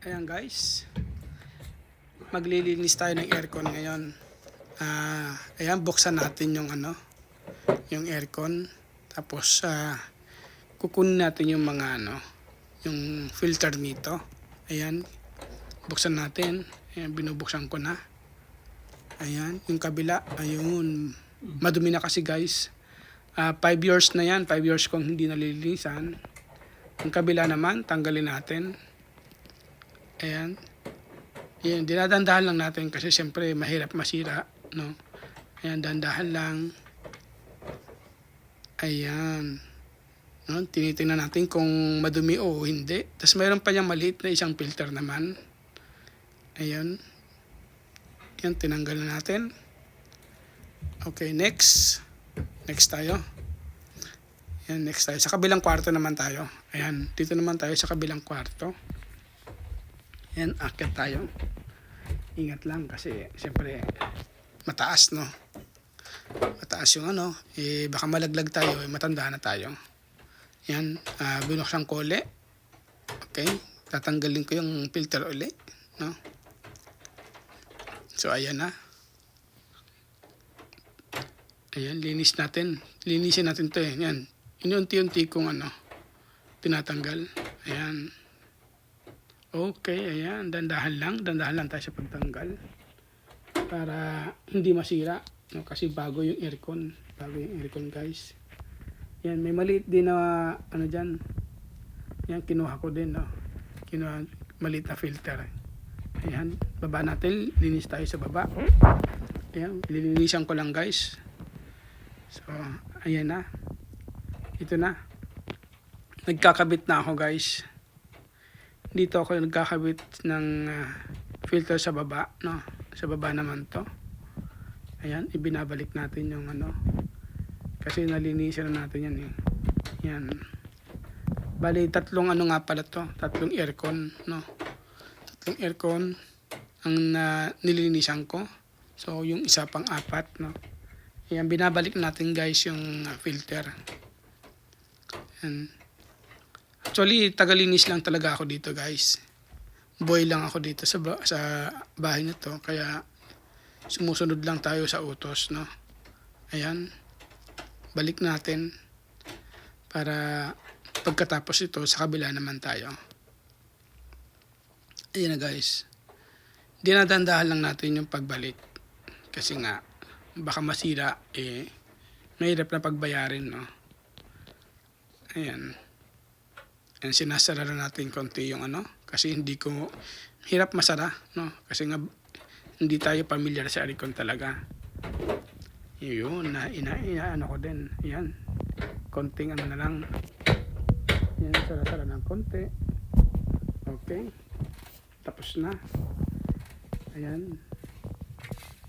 Ayan guys. Maglilinis tayo ng aircon ngayon. Ah, ayan buksan natin yung ano, yung aircon. Tapos ah, kukunin natin yung mga ano, yung filter nito. Ayan. Buksan natin. Ayan, binubuksan ko na. Ayan, yung kabila, ayun. Madumi na kasi guys. 5 years na yan, 5 years kong hindi nalilinisan. Yung kabila naman, tanggalin natin. Ayan. Ayan, dinadandahan lang natin kasi siyempre mahirap masira, no? Ayan, dandahan lang. Ayan. No, tinitingnan natin kung madumi o hindi. Tapos mayroon pa niyang maliit na isang filter naman. Ayan. Ayan, tinanggal na natin. Okay, next. Next tayo. Ayan, next tayo. Sa kabilang kwarto naman tayo. Ayan, dito naman tayo sa kabilang kwarto. Ayan, akit tayo. Ingat lang kasi siyempre mataas, no? Mataas yung ano, eh, baka malaglag tayo, eh, matanda na tayo. Ayan, ah, binuksan ko uli. Okay, tatanggalin ko yung filter uli, no? So, ayan na. Ayan, linis natin. Linisin natin to eh. Yan. Inunti-unti kong ano, tinatanggal. Ayan. Okay, ayan. Dandahan lang. Dandahan lang tayo sa pagtanggal. Para hindi masira. No? Kasi bago yung aircon. Bago yung aircon guys. Yan, may maliit din na ano dyan. Yan, kinuha ko din. No? Kinuha, maliit na filter. Ayan, baba natin. Linis tayo sa baba. Ayan, lilinisan ko lang guys. So, ayan na. Ito na. Nagkakabit na ako guys. Dito ako nagkakabit ng ah, filter sa baba, no? Sa baba naman to. Ayan, ibinabalik natin yung ano. Kasi nalinisan na natin yan eh. Yan. Bali, tatlong ano nga pala to. Tatlong aircon, no? Tatlong aircon ang na nilinisan ko. So, yung isa pang apat, no? Ayan, binabalik natin guys yung uh, filter. Ayan. Actually, tagalinis lang talaga ako dito guys. Boy lang ako dito sa, sa bahay na to. Kaya sumusunod lang tayo sa utos, no? Ayan. Balik natin para pagkatapos ito, sa kabila naman tayo. Ayan na guys. Dinadandahan lang natin yung pagbalik. Kasi nga, baka masira, eh, mahirap na pagbayarin, no? Ayan. Ayan, sinasara na natin konti yung ano, kasi hindi ko, hirap masara, no? Kasi nga, hindi tayo familiar sa aircon talaga. Yun, na, ina, ina, ano ko din, ayan. Konting ano na lang. Yan, sara-sara ng konti. Okay. Tapos na. Ayan.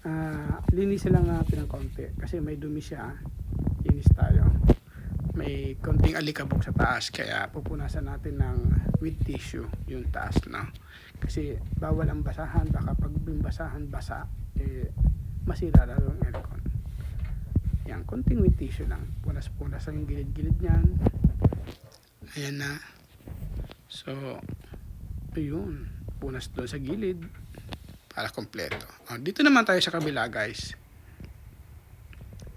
Ah, linisin lang natin ng konti kasi may dumi siya. Linis tayo. May konting alikabok sa taas kaya pupunasan natin ng with tissue yung taas na. Kasi bawal ang basahan baka pag basahan basa eh masira lalo ang aircon. Yan, konting with tissue lang. Punas-punas ang gilid-gilid niyan. Ayan na. So, ayun. Punas doon sa gilid para kompleto. O, dito naman tayo sa kabila, guys.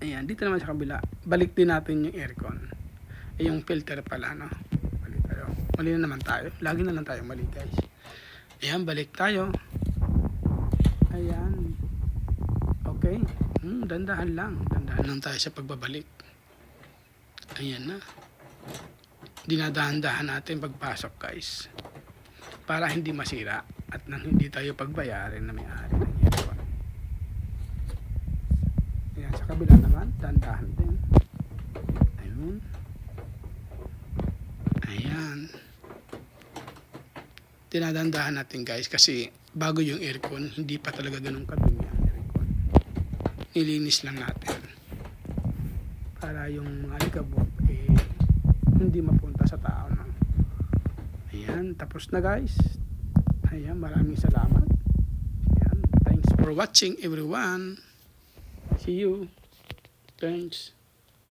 Ayan, dito naman sa kabila. Balik din natin yung aircon. Eh, yung filter pala, no? Balik tayo. Mali na naman tayo. Lagi na lang tayo mali, guys. Ayan, balik tayo. Ayan. Okay. Hmm, dandahan lang. Dandahan lang tayo sa pagbabalik. Ayan na. Dinadahan-dahan natin pagpasok, guys para hindi masira at nang hindi tayo pagbayarin na may-ari ng aircon. Ayan, sa kabila naman, dandahan din. Ayun. Ayan. Tinadandahan natin guys kasi bago yung aircon, hindi pa talaga ganun kadumi ang aircon. Nilinis lang natin. Para yung mga alikabok eh, hindi mapunta sa tao. No? Ayan, tapos na guys. Ayan, maraming salamat. Ayan, thanks for watching everyone. See you. Thanks.